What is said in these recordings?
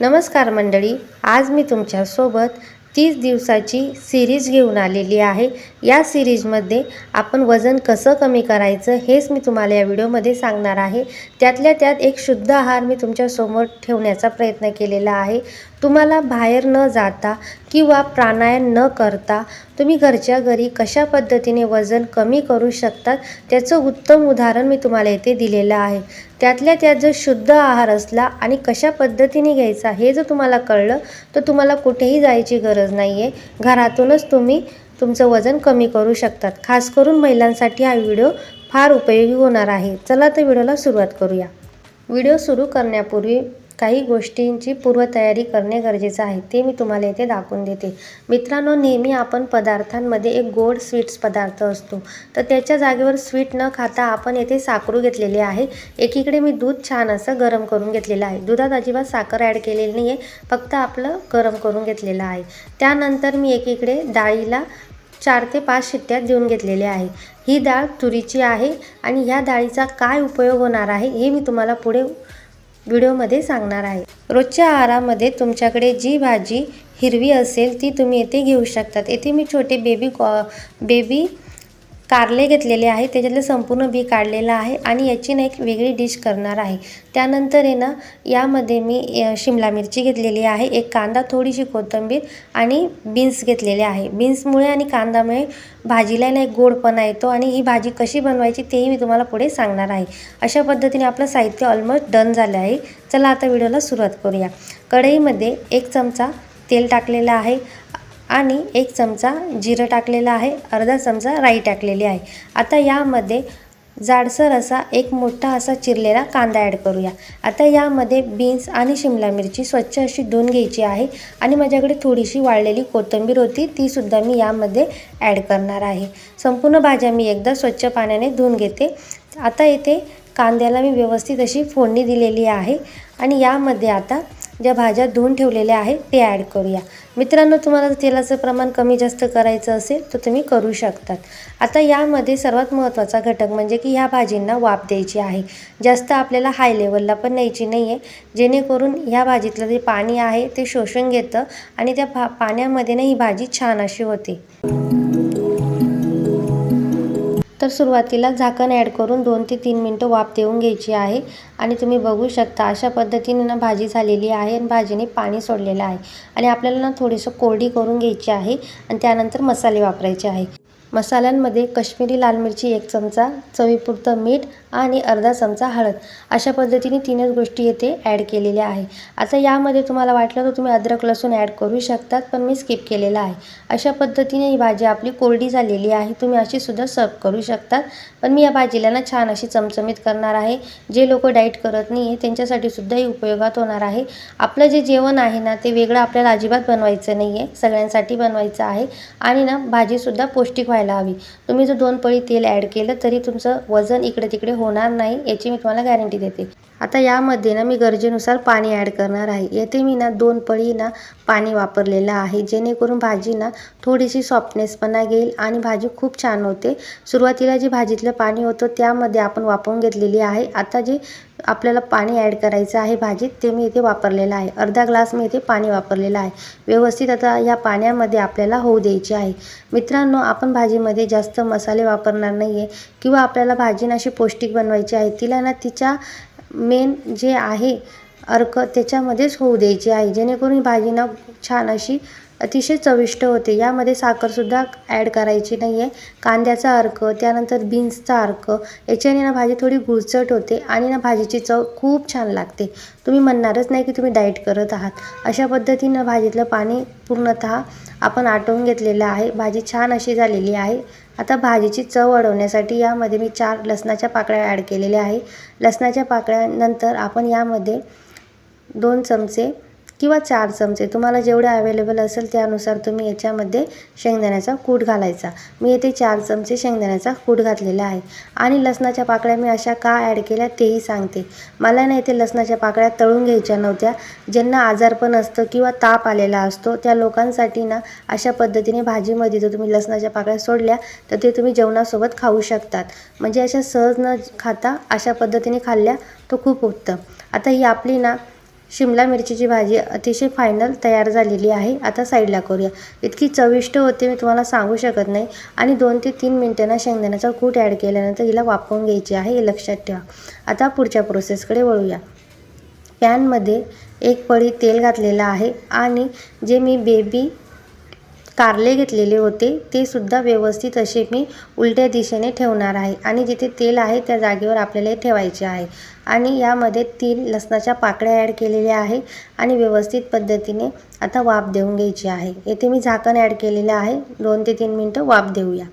नमस्कार मंडळी आज मी तुमच्यासोबत तीस दिवसाची सिरीज घेऊन आलेली आहे. या सिरीजमध्ये आपण वजन कसं कमी करायचं हेच मी तुम्हाला या व्हिडिओमध्ये सांगणार आहे. त्यातल्या त्यात एक शुद्ध आहार मी तुमच्यासमोर ठेवण्याचा प्रयत्न केलेला आहे. तुम्हाला बाहेर न जाता किंवा प्राणायाम न करता तुम्ही घरच्या घरी कशा पद्धतीने वजन कमी करू शकतात त्याचं उत्तम उदाहरण मी तुम्हाला येथे दिलेलं आहे. त्यातल्या त्यात जर शुद्ध आहार असला आणि कशा पद्धतीने घ्यायचा हे जर तुम्हाला कळलं तर तुम्हाला कुठेही जायची गरज नाही आहे घरातूनच तुम्ही तुमचं वजन कमी करू शकतात. खास करून महिलांसाठी हा व्हिडिओ फार उपयोगी होणार आहे. चला तर व्हिडिओला सुरुवात करूया. व्हिडिओ सुरू करण्यापूर्वी काही गोष्टींची पूर्वतयारी करणे गरजेचं आहे. ते मी तुम्हाला इथे दाखवून देते. मित्रांनो नेहमी आपण पदार्थांमध्ये एक गोड स्वीट्स पदार्थ असतो. तर त्याच्या जागेवर स्वीट न खाता आपण येथे साखरू घेतलेली आहे. एकीकडे मी दूध छान असं गरम करून घेतलेलं आहे. दुधात अजिबात साखर ॲड केलेली नाही आहे. फक्त आपलं गरम करून घेतलेलं आहे. त्यानंतर मी एकीकडे डाळीला चार ते पाच शिट्ट्यात देऊन घेतलेले आहे. ही डाळ तुरीची आहे आणि ह्या डाळीचा काय उपयोग होणार आहे हे मी तुम्हाला पुढे व्हिडिओमध्ये सांगणार आहे. रोजच्या आहारामध्ये तुमच्याकडे जी भाजी हिरवी असेल ती तुम्ही येथे घेऊ शकतात. येथे मी छोटे बेबी कॉ बेबी कारले घेतलेले आहे. त्याच्यातलं संपूर्ण बी काढलेलं आहे आणि याची ना एक वेगळी डिश करणार आहे. त्यानंतर आहे ना यामध्ये मी शिमला मिरची घेतलेली आहे एक कांदा थोडीशी कोथिंबीर आणि बीन्स घेतलेले आहे. बीन्समुळे आणि कांदामुळे भाजीला ना एक गोडपणा येतो आणि ही भाजी कशी बनवायची तेही मी तुम्हाला पुढे सांगणार आहे. अशा पद्धतीने आपलं साहित्य ऑलमोस्ट डन झालं आहे. चला आता व्हिडिओला सुरुवात करूया. कढईमध्ये एक चमचा तेल टाकलेलं आहे. आणि एक चमचा जिरं टाकलेलं आहे अर्धा चमचा राई टाकलेली आहे. आता यामध्ये जाडसर असा एक मोठा असा चिरलेला कांदा ॲड करूया. आता यामध्ये बीन्स आणि शिमला मिरची स्वच्छ अशी धुवून घ्यायची आहे आणि माझ्याकडे थोडीशी वाळलेली कोथिंबीर होती तीसुद्धा मी यामध्ये ॲड करणार आहे. संपूर्ण भाज्या मी एकदा स्वच्छ पाण्याने धुवून घेते. आता इथे कांद्याला मी व्यवस्थित अशी फोडणी दिलेली आहे आणि यामध्ये आता ज्या भाज्या धुवून ठेवलेल्या आहेत ते ॲड करूया. मित्रांनो तुम्हाला जर तेलाचं प्रमाण कमी जास्त करायचं असेल तर तुम्ही करू शकतात. आता यामध्ये सर्वात महत्त्वाचा घटक म्हणजे की ह्या भाजींना वाफ द्यायची आहे. जास्त आपल्याला हाय लेवलला पण न्यायची नाही आहे जेणेकरून ह्या भाजीतलं जे पाणी आहे ते शोषून घेतं आणि त्या भा पाण्यामध्ये ना ही भाजी छान अशी होते. तर सुरुवातीला झाकण ॲड करून दोन ते तीन मिनटं वाफ देऊन घ्यायची आहे. आणि तुम्ही बघू शकता अशा पद्धतीने ना भाजी झालेली आहे आणि भाजीने पाणी सोडलेलं आहे. आणि आपल्याला ना थोडीसं कोरडी करून घ्यायची आहे आणि त्यानंतर मसाले वापरायचे आहे. मसाल्यांमध्ये कश्मीरी लाल मिरची एक चमचा चवीपुरतं मीठ आणि अर्धा चमचा हळद. अशा पद्धतीने तीनच गोष्टी येथे ॲड केलेल्या आहे आता यामध्ये तुम्हाला वाटलं तर तुम्ही अद्रक लसूण ॲड करू शकतात पण मी स्किप केलेलं आहे. अशा पद्धतीने ही भाजी आपली कोरडी झालेली आहे. तुम्ही अशीसुद्धा सर्व करू शकतात. पण मी या भाजीला ना छान अशी चमचमीत करणार आहे. जे लोक डाईट करत नाही आहे त्यांच्यासाठी सुद्धा ही उपयोगात होणार आहे. आपलं जे जेवण आहे ना ते वेगळं आपल्याला अजिबात बनवायचं नाही आहे सगळ्यांसाठी बनवायचं आहे. आणि ना भाजीसुद्धा पौष्टिक व्हायला हवी. तुम्ही जर दोन पळी तेल ॲड केलं तरी तुमचं वजन इकडे तिकडे होणार नाही याची मी तुम्हाला गॅरंटी देते. आता यामध्ये ना मी गरजेनुसार पाणी ॲड करणार आहे. येथे मी ना दोन पळी ना पाणी वापरलेलं आहे. जेणेकरून भाजी ना थोडीशी सॉफ्टनेसपणा घेईल आणि भाजी खूप छान होते. सुरुवातीला जे भाजीतलं पाणी होतं त्यामध्ये आपण वापरून घेतलेली आहे. आता जे आपल्याला पाणी ॲड करायचं आहे भाजीत ते मी इथे वापरलेलं आहे. अर्धा ग्लास मी इथे पाणी वापरलेलं आहे. व्यवस्थित आता या पाण्यामध्ये आपल्याला होऊ द्यायची आहे. मित्रांनो आपण भाजीमध्ये जास्त मसाले वापरणार नाही आहे किंवा आपल्याला भाजी ना अशी पौष्टिक बनवायची आहे. तिला ना तिच्या मेन जे आहे अर्क त्याच्यामध्येच होऊ द्यायची आहे. जेणेकरून भाजी ना छान अशी अतिशय चविष्ट होते. यामध्ये साखरसुद्धा ॲड करायची नाही आहे कांद्याचा अर्क त्यानंतर बीन्सचा अर्क याच्याने ना भाजी थोडी गुळचट होते आणि ना भाजीची चव खूप छान लागते. तुम्ही म्हणणारच नाही की तुम्ही डाईट करत आहात. अशा पद्धतीनं भाजीतलं पाणी पूर्णतः आपण आटवून घेतलेलं आहे. भाजी छान अशी झालेली आहे. आता भाजीची चव वाढवण्यासाठी यामध्ये मी चार लसणाच्या पाकळ्या ॲड केलेल्या आहे. लसणाच्या पाकळ्यानंतर आपण यामध्ये दोन चमचे किंवा चार चमचे. तुम्हाला जेवढे अवेलेबल असेल त्यानुसार तुम्ही याच्यामध्ये शेंगदाण्याचा कूट घालायचा. मी येथे चार चमचे शेंगदाण्याचा कूट घातलेला आहे. आणि लसणाच्या पाकळ्या मी अशा का ॲड केल्या तेही सांगते. मला ना इथे लसणाच्या पाकळ्या तळून घ्यायच्या नव्हत्या. ज्यांना आजारपण असतं किंवा ताप आलेला असतो त्या लोकांसाठी ना अशा पद्धतीने भाजीमध्ये जर तुम्ही लसणाच्या पाकळ्या सोडल्या तर ते तुम्ही जेवणासोबत खाऊ शकतात. म्हणजे अशा सहज न खाता अशा पद्धतीने खाल्ल्या तो खूप उत्तम. आता ही आपली ना शिमला मिरचीची भाजी अतिशय फायनल तयार झालेली आहे. आता साईडला करूया. इतकी चविष्ट होते मी तुम्हाला सांगू शकत नाही. आणि दोन ते तीन मिनटांना शेंगदाण्याचा कूट ॲड केल्यानंतर हिला वापरून घ्यायची आहे. हे लक्षात ठेवा. आता पुढच्या प्रोसेसकडे वळूया. पॅनमध्ये एक पळी तेल घातलेलं आहे. आणि जे मी बेबी कारले घेतलेले होते ते सुद्धा व्यवस्थित असे मी उलट्या दिशेने ठेवणार आहे आणि जिथे तेल आहे त्या जागेवर आपल्याला हे ठेवायचे आहे. आणि यामध्ये तीन लसणाच्या पाकळ्या ॲड केलेल्या आहे आणि व्यवस्थित पद्धतीने आता वाफ देऊन घ्यायची आहे. येथे मी झाकण ॲड केलेलं आहे. दोन ते तीन मिनटं वाफ देऊया.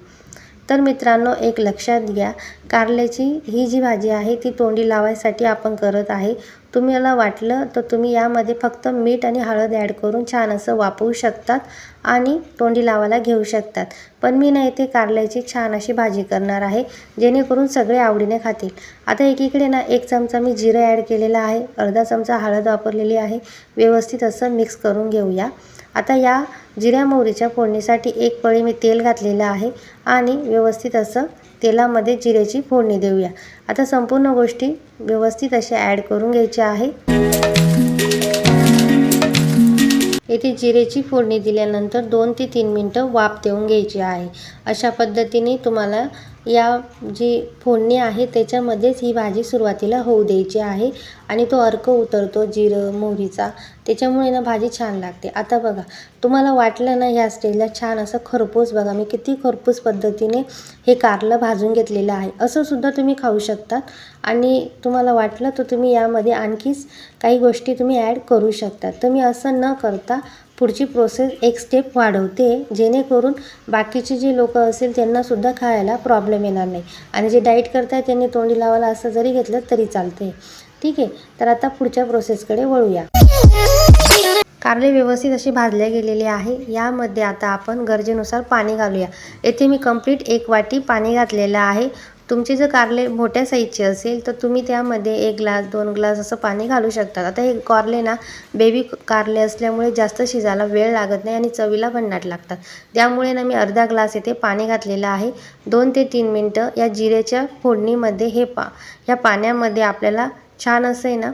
तर मित्रांनो एक लक्षात घ्या कारल्याची ही जी भाजी आहे ती तोंडी लावायसाठी आपण करत आहे. तुम्हाला वाटलं तर तुम्ही यामध्ये फक्त मीठ आणि हळद ॲड करून छान असं वापरू शकतात आणि तोंडी लावायला घेऊ शकतात. पण मी ना इथे कारल्याची छान अशी भाजी करणार आहे जेणेकरून सगळे आवडीने खातील. आता एकीकडे ना एक चमचा मी जिरं ॲड केलेला आहे अर्धा चमचा हळद वापरलेली आहे. व्यवस्थित असं मिक्स करून घेऊया. आता या जिऱ्या मोहरीच्या फोडणीसाठी एक पळी मी तेल घातलेलं आहे आणि व्यवस्थित असं तेलामध्ये जिऱ्याची फोडणी देऊया. आता संपूर्ण गोष्टी व्यवस्थित अशा ॲड करून घ्यायच्या आहे. येथे जिरेची फोडणी दिल्यानंतर दोन ते तीन मिनटं वाफ देऊन घ्यायची आहे. अशा पद्धतीने तुम्हाला या जी फोडणी आहे त्याच्यामध्येच ही भाजी सुरुवातीला होऊ द्यायची आहे आणि तो अर्क उतरतो जिरं मोहरीचा. त्याच्यामुळे ना भाजी छान लागते. आता बघा तुम्हाला वाटलं ना ह्या स्टेजला छान असं खरपूस बघा मी किती खरपूस पद्धतीने हे कारलं भाजून घेतलेलं आहे. असं सुद्धा तुम्ही खाऊ शकतात आणि तुम्हाला वाटलं तर तुम्ही यामध्ये आणखीच काही गोष्टी तुम्ही ॲड करू शकतात तुम्ही असं न करता पुढची प्रोसेस एक स्टेप वाढवते जेणेकरून बाकीचे जे लोक असेल त्यांनासुद्धा खायला प्रॉब्लेम येणार नाही. आणि जे डाईट करताय त्यांनी तोंडी लावायला असं जरी घेतलं तरी चालते ठीक आहे? तर आता पुढच्या प्रोसेसकडे वळूया. कारले व्यवस्थित अशी भाजले गेलेले आहे. यामध्ये आता आपण गरजेनुसार पाणी घालूया. येथे मी कंप्लीट एक वाटी पाणी घातलेलं आहे. तुमचे जर कारले मोठ्या साईजचे असेल तर तुम्ही त्यामध्ये एक ग्लास दोन ग्लास असं पाणी घालू शकतात. आता हे कारले ना बेबी कारले असल्यामुळे जास्त शिजायला वेळ लागत नाही आणि चवीला भन्नाट लागतात. त्यामुळे ना मी अर्धा ग्लास येथे पाणी घातलेलं आहे. दोन ते तीन मिनटं या जिऱ्याच्या फोडणीमध्ये हे पा ह्या पाण्यामध्ये आपल्याला छान असं आहे ना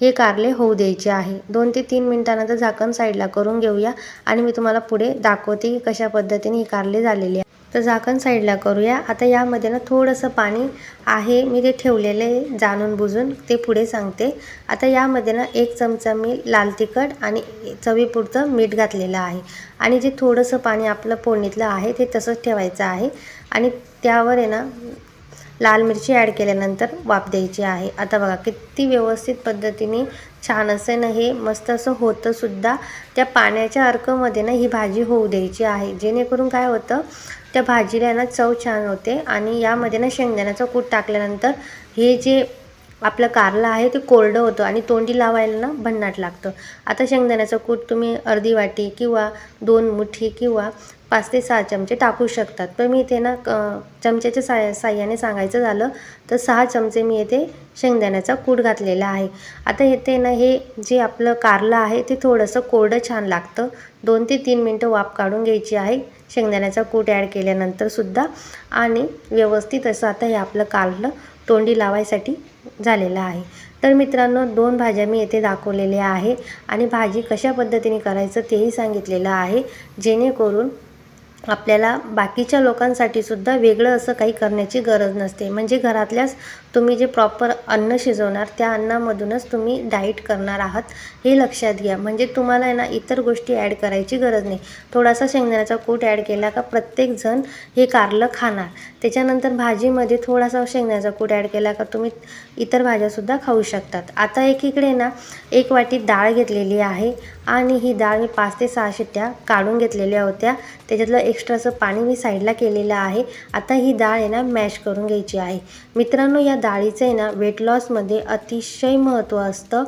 हे कारले होऊ द्यायचे आहे. दोन ते तीन मिनटानंतर झाकण साईडला करून घेऊया आणि मी तुम्हाला पुढे दाखवते की कशा पद्धतीने ही कारले झालेली आहे तर झाकण साईडला करूया. आता यामध्ये ना थोडंसं पाणी आहे. मी ते ठेवलेलं आहे जाणून बुजून ते पुढे सांगते. आता यामध्ये ना एक चमचा मी लाल तिखट आणि चवीपुरतं मीठ घातलेलं आहे. आणि जे थोडंसं पाणी आपलं फोडणीतलं आहे ते तसंच ठेवायचं आहे. आणि त्यावर आहे ना लाल मिरची ॲड केल्यानंतर वाफ द्यायची आहे. आता बघा किती व्यवस्थित पद्धतीने छान असं ना हे मस्त असं होतंसुद्धा त्या पाण्याच्या अर्कमध्ये ना ही भाजी होऊ द्यायची आहे. जेणेकरून काय होतं त्या भाजीला ना चव छान होते आणि यामध्ये ना शेंगदाण्याचं कूट टाकल्यानंतर हे जे आपलं कारलं आहे ते कोरडं होतं आणि तोंडी लावायला ना भन्नाट लागतं. आता शेंगदाण्याचं कूट तुम्ही अर्धी वाटी किंवा दोन मुठी किंवा पाच ते सहा चमचे टाकू शकतात. पण मी इथे ना चमच्याच्या साय साह्याने सांगायचं झालं तर सहा चमचे मी येथे शेंगदाण्याचा कूट घातलेला आहे. आता इथे ना हे जे आपलं कारलं आहे ते थोडंसं कोरडं छान लागतं. दोन ते तीन मिनटं वाफ काढून घ्यायची आहे. शेंगदाण्याचा कूट ॲड केल्यानंतरसुद्धा आणि व्यवस्थित असं आता हे आपलं कारलं तोंडी लावायसाठी झालेला आहे. तर मित्रांनो दोन भाज्या मी येथे दाखवलेल्या आहे आणि भाजी कशा पद्धतीने करायचं तेही सांगितलेलं आहे. जेणेकरून आपल्याला बाकीच्या लोकांसाठी सुद्धा वेगळं असं काही करण्याची गरज नसते. म्हणजे घरातल्याच तुम्ही जे प्रॉपर अन्न शिजवणार त्या अन्नामधूनच तुम्ही डाईट करणार आहात हे लक्षात घ्या. म्हणजे तुम्हाला आहे ना इतर गोष्टी ॲड करायची गरज नाही. थोडासा शेंगदाण्याचा कूट ॲड केला का प्रत्येकजण हे कारलं खाणार. त्याच्यानंतर भाजीमध्ये थोडासा शेंगदाण्याचा कूट ॲड केला का तुम्ही इतर भाज्यासुद्धा खाऊ शकतात. आता एकीकडे ना एक वाटी डाळ घेतलेली आहे आणि ही डाळ मी पाच ते सहा शिट्ट्या काढून घेतलेल्या होत्या. त्याच्यातलं एक्स्ट्राचं पाणी मी साईडला केलेलं आहे. आता ही डाळ आहे ना मॅश करून घ्यायची आहे. मित्रांनो या डाळीचं आहे ना वेट लॉसमध्ये अतिशय महत्त्व असतं.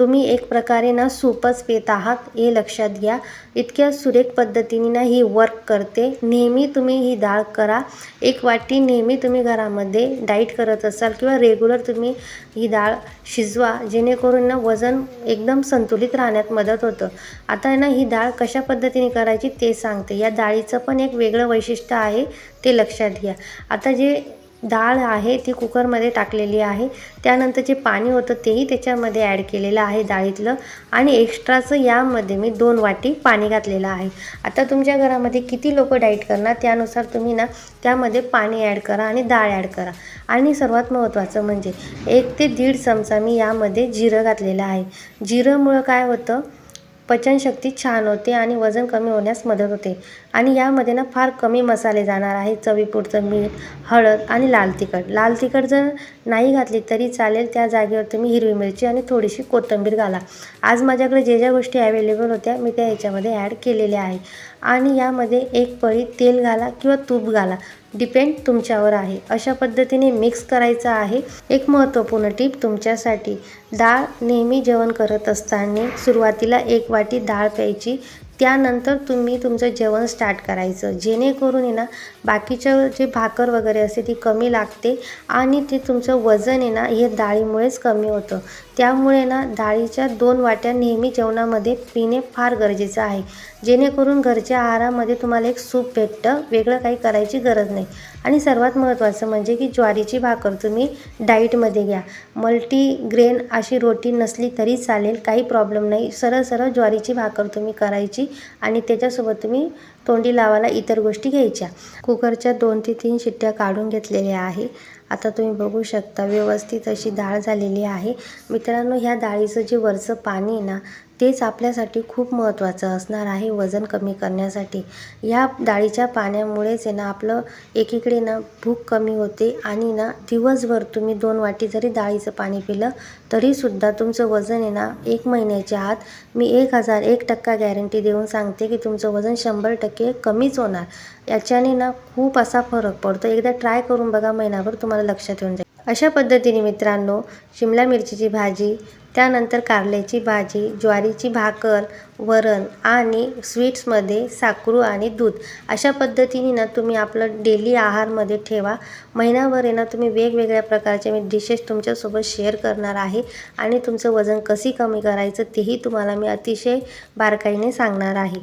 तुम्ही एक प्रकारे ना सूपच पित आहात हे लक्षात घ्या. इतक्या सुरेख पद्धतीने ना ही वर्क करते. नेहमी तुम्ही ही डाळ करा. एक वाटी नेहमी तुम्ही घरामध्ये डाईट करत असाल किंवा रेग्युलर तुम्ही ही डाळ शिजवा जेणेकरून ना वजन एकदम संतुलित राहण्यात मदत होतं. आता ना ही डाळ कशा पद्धतीने करायची ते सांगते. या डाळीचं पण एक वेगळं वैशिष्ट्य आहे ते लक्षात घ्या. आता जे डाळ आहे ती कुकरमध्ये टाकलेली आहे. त्यानंतर जे पाणी होतं तेही त्याच्यामध्ये ॲड केलेलं आहे डाळीतलं. आणि एक्स्ट्राचं यामध्ये मी दोन वाटी पाणी घातलेलं आहे. आता तुमच्या घरामध्ये किती लोक डाईट करणार त्यानुसार तुम्ही ना त्यामध्ये पाणी ॲड करा आणि डाळ ॲड करा. आणि सर्वात महत्त्वाचं म्हणजे एक ते दीड चमचा मी यामध्ये जिरं घातलेलं आहे. जिरंमुळं काय होतं? पचनशक्ती छान होते आणि वजन कमी होण्यास मदत होते. आणि यामध्ये ना फार कमी मसाले जाणार आहे चवीपुरतं मीठ हळद आणि लाल तिखट. लाल तिखट जर नाही घातली तरी चालेल. त्या जागेवर तुम्ही हिरवी मिरची आणि थोडीशी कोथिंबीर घाला. आज माझ्याकडे जे ज्या गोष्टी अवेलेबल होत्या मी त्या याच्यामध्ये ॲड केलेल्या आहे आणि यामध्ये एक पळी तेल घाला किंवा तूप घाला. डिपेंड तुमच्यावर आहे. अशा पद्धतीने मिक्स करायचं आहे. एक महत्त्वपूर्ण टीप तुमच्यासाठी. डाळ नेहमी जेवण करत असताना सुरुवातीला एक वाटी डाळ प्यायची. त्यानंतर तुम्ही तुमचं जेवण स्टार्ट करायचं. जेणेकरून आहे ना बाकीचं जे भाकर वगैरे असते ती कमी लागते आणि ते तुमचं वजन आहे ना हे डाळीमुळेच कमी होतं. त्यामुळे ना डाळीच्या दोन वाट्या नेहमी जेवणामध्ये पिणे फार गरजेचं आहे. जेणेकरून घरच्या आहारामध्ये तुम्हाला एक सूप भेटतं वेगळं काही करायची गरज नाही. आणि सर्वात महत्त्वाचं म्हणजे की ज्वारीची भाकर तुम्ही डाईटमध्ये घ्या. मल्टीग्रेन अशी रोटी नसली तरी चालेल काही प्रॉब्लेम नाही. सरळ सरळ ज्वारीची भाकर तुम्ही करायची. आणि त्याच्यासोबत तुम्ही तोंडी लावायला इतर गोष्टी घ्यायच्या. कुकरच्या दोन ते तीन शिट्ट्या काढून घेतलेल्या आहे. आता तुम्ही बघू शकता व्यवस्थित अशी डाळ झालेली आहे. मित्रांनो ह्या डाळीचं जे वरचं पाणी आहे ना तेच आपल्यासाठी खूप महत्त्वाचं असणार आहे वजन कमी करण्यासाठी. या डाळीच्या पाण्यामुळेच आहे ना आपलं एकीकडे ना भूक कमी होते आणि ना दिवसभर तुम्ही दोन वाटी जरी डाळीचं पाणी पिलं तरीसुद्धा तुमचं वजन आहे ना एक महिन्याच्या आत मी एक हजार एक टक्का गॅरंटी देऊन सांगते की तुमचं वजन शंभर टक्के कमीच होणार. याच्याने ना खूप असा फरक पडतो. एकदा ट्राय करून बघा महिनाभर तुम्हाला लक्षात येऊन जाईल. अशा पद्धतीने मित्रांनो शिमला मिरचीची भाजी त्यानंतर कारल्याची भाजी ज्वारीची भाकर वरण आणि स्वीट्समध्ये साकरू आणि दूध. अशा पद्धतीने ना तुम्ही आपलं डेली आहारमध्ये ठेवा. महिनाभर आहे ना तुम्ही वेगवेगळ्या प्रकारचे मी डिशेस तुमच्यासोबत शेअर करणार आहे आणि तुमचं वजन कशी कमी करायचं तेही तुम्हाला मी अतिशय बारकाईने सांगणार आहे.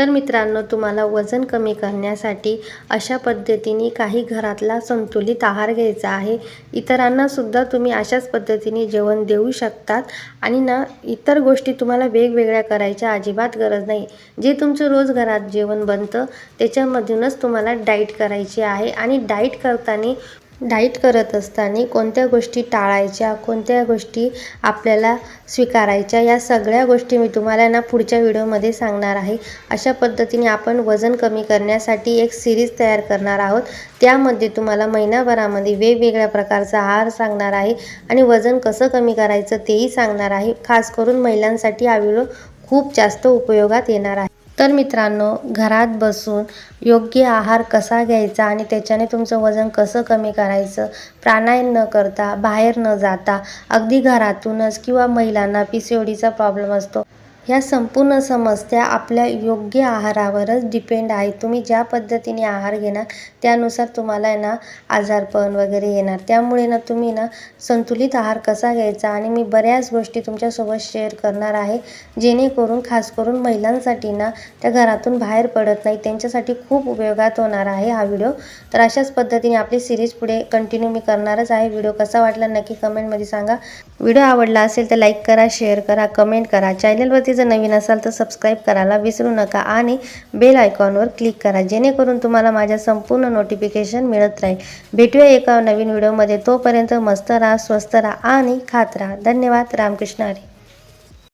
तर मित्रांनो तुम्हाला वजन कमी करण्यासाठी अशा पद्धतीने काही घरातला संतुलित आहार घ्यायचा आहे. इतरांनासुद्धा तुम्ही अशाच पद्धतीने जेवण देऊ शकतात आणि ना इतर गोष्टी तुम्हाला वेगवेगळ्या करायच्या अजिबात गरज नाही. जे तुमचं रोज घरात जेवण बनतं त्याच्यामधूनच तुम्हाला डाईट करायची आहे आणि डाईट करताना डाईट करत असताना कोणत्या गोष्टी टाळायच्या कोणत्या गोष्टी आपल्याला स्वीकारायच्या या सगळ्या गोष्टी मी तुम्हाला ना पुढच्या व्हिडिओमध्ये सांगणार आहे. अशा पद्धतीने आपण वजन कमी करण्यासाठी एक सिरीज तयार करणार आहोत. त्यामध्ये तुम्हाला महिनाभरामध्ये वेगवेगळ्या प्रकारचा आहार सांगणार आहे आणि वजन कसं कमी करायचं तेही सांगणार आहे. खास करून महिलांसाठी हा व्हिडिओ खूप जास्त उपयोगात येणार आहे. तर मित्रांनो घरात बसून योग्य आहार कसा घ्यायचा आणि त्याच्याने तुमचं वजन कसं कमी करायचं प्राणायाम न करता बाहेर न जाता अगदी घरातूनच किंवा महिलांना पी सी ओ डीचा प्रॉब्लेम असतो ह्या संपूर्ण समस्या आपल्या योग्य आहारावरच डिपेंड आहे. तुम्ही ज्या पद्धतीने आहार घेणार त्यानुसार तुम्हाला आहे ना आजारपण वगैरे येणार. त्यामुळे ना तुम्ही ना संतुलित आहार कसा घ्यायचा आणि मी बऱ्याच गोष्टी तुमच्यासोबत शेअर करणार आहे जेणेकरून खास करून महिलांसाठी ना त्या घरातून बाहेर पडत नाही. त्यांच्यासाठी खूप उपयोगात होणार आहे हा व्हिडिओ तर अशाच पद्धतीने आपली सिरीज पुढे कंटिन्यू मी करणारच आहे. व्हिडिओ कसा वाटला नक्की कमेंटमध्ये सांगा. व्हिडिओ आवडला असेल तर लाईक करा शेअर करा कमेंट करा. चॅनलवरती जर नवीन असाल तर सबस्क्राईब करायला विसरू नका आणि बेल आयकॉनवर क्लिक करा जेणेकरून तुम्हाला माझ्या संपूर्ण नोटिफिकेशन मिळत राहील. भेटूया एका नवीन व्हिडिओमध्ये तोपर्यंत मस्त राहा स्वस्त राहा आणि खात राहा. धन्यवाद. रामकृष्ण हरी.